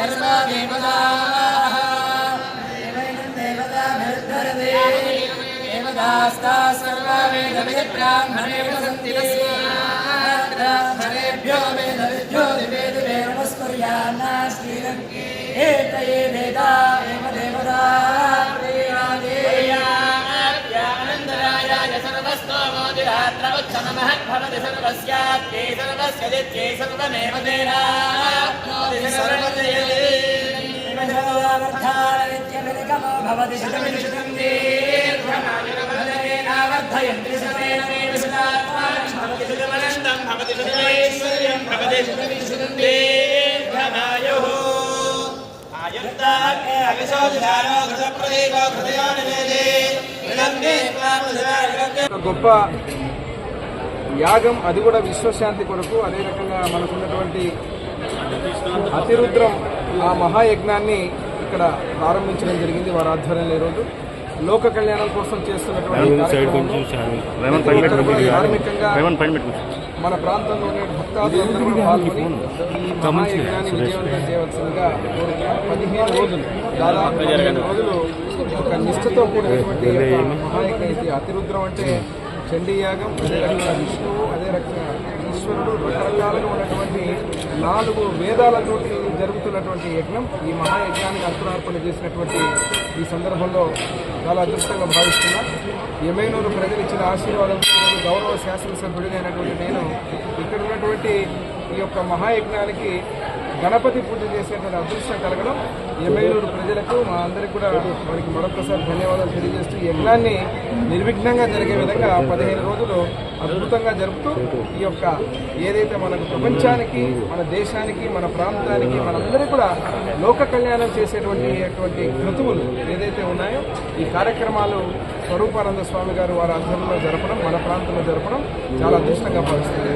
सर्वदेवताः देवताभिर्धरते देवतास्ताः सर्ववेदभिः ब्राह्मणेषु सन्ति आनन्दरायाय सर्वस्तोमोदिरात्रवत्समहद्भवति सर्वस्यात्यै सर्वस्य दित्यै सर्वमेव तेनाप्नोति सर्वजयते नित्यमिनिगमो भवति शतमिनिशतं दीर्घमायुरवर्धयन्ति शतेनमेव शतात्मानं भवति सुखमनन्दं भवति सुखैश्वर्यं भवति सुखं दीर्घमायुः आयुक्ताग्ने अविशोधिधानो घृतप्रदीपो घृतयो निवेदे विलम्बे त्वामुदराजगत्ते ఒక గొప్ప యాగం అది కూడా విశ్వశాంతి కొరకు. అదే రకంగా మనకున్నటువంటి అతిరుద్రం ఆ మహాయజ్ఞాన్ని ఇక్కడ ప్రారంభించడం జరిగింది వారి ఆధ్వర్యంలో ఈరోజు లోక కళ్యాణం కోసం చేస్తున్నటువంటి మన ప్రాంతంలోని భక్తాదులందరూ కూడా పాల్గొని ఈ మహాయజ్ఞాన్ని విజయవంతం చేయవలసిందిగా పదిహేను రోజులు దాదాపు పదిహేను రోజులు ఒక నిష్ఠతో కూడినటువంటి మహాయజ్ఞ ఇది అతిరుద్రం అంటే చండీ యాగం అదే రకంగా విష్ణువు అదే రకంగా ఈశ్వరుడు రకరకాలుగా ఉన్నటువంటి నాలుగు వేదాలతోటి జరుగుతున్నటువంటి యజ్ఞం. ఈ మహాయజ్ఞానికి అర్పణార్పణ చేసినటువంటి ఈ సందర్భంలో చాలా అదృష్టంగా భావిస్తున్నా. ఎమైనూరు ప్రజలు ఇచ్చిన ఆశీర్వాదం ఈరోజు గౌరవ శాసనసభ్యుడినైనటువంటి నేను ఇక్కడ ఉన్నటువంటి ఈ యొక్క మహాయజ్ఞానికి గణపతి పూజ చేసేటువంటి అదృష్టం కలగడం ఎమ్మెల్యూరు ప్రజలకు మా అందరికీ కూడా వారికి మరొకసారి ధన్యవాదాలు తెలియజేస్తూ యజ్ఞాన్ని నిర్విఘ్నంగా జరిగే విధంగా పదిహేను రోజులు అద్భుతంగా జరుపుతూ ఈ యొక్క ఏదైతే మనకు ప్రపంచానికి మన దేశానికి మన ప్రాంతానికి మనందరికీ కూడా లోక కళ్యాణం చేసేటువంటి అటువంటి క్రతువులు ఏదైతే ఉన్నాయో ఈ కార్యక్రమాలు స్వరూపానంద స్వామి గారు వారి ఆధ్వర్యంలో జరపడం మన ప్రాంతంలో జరపడం చాలా అదృష్టంగా భావిస్తుంది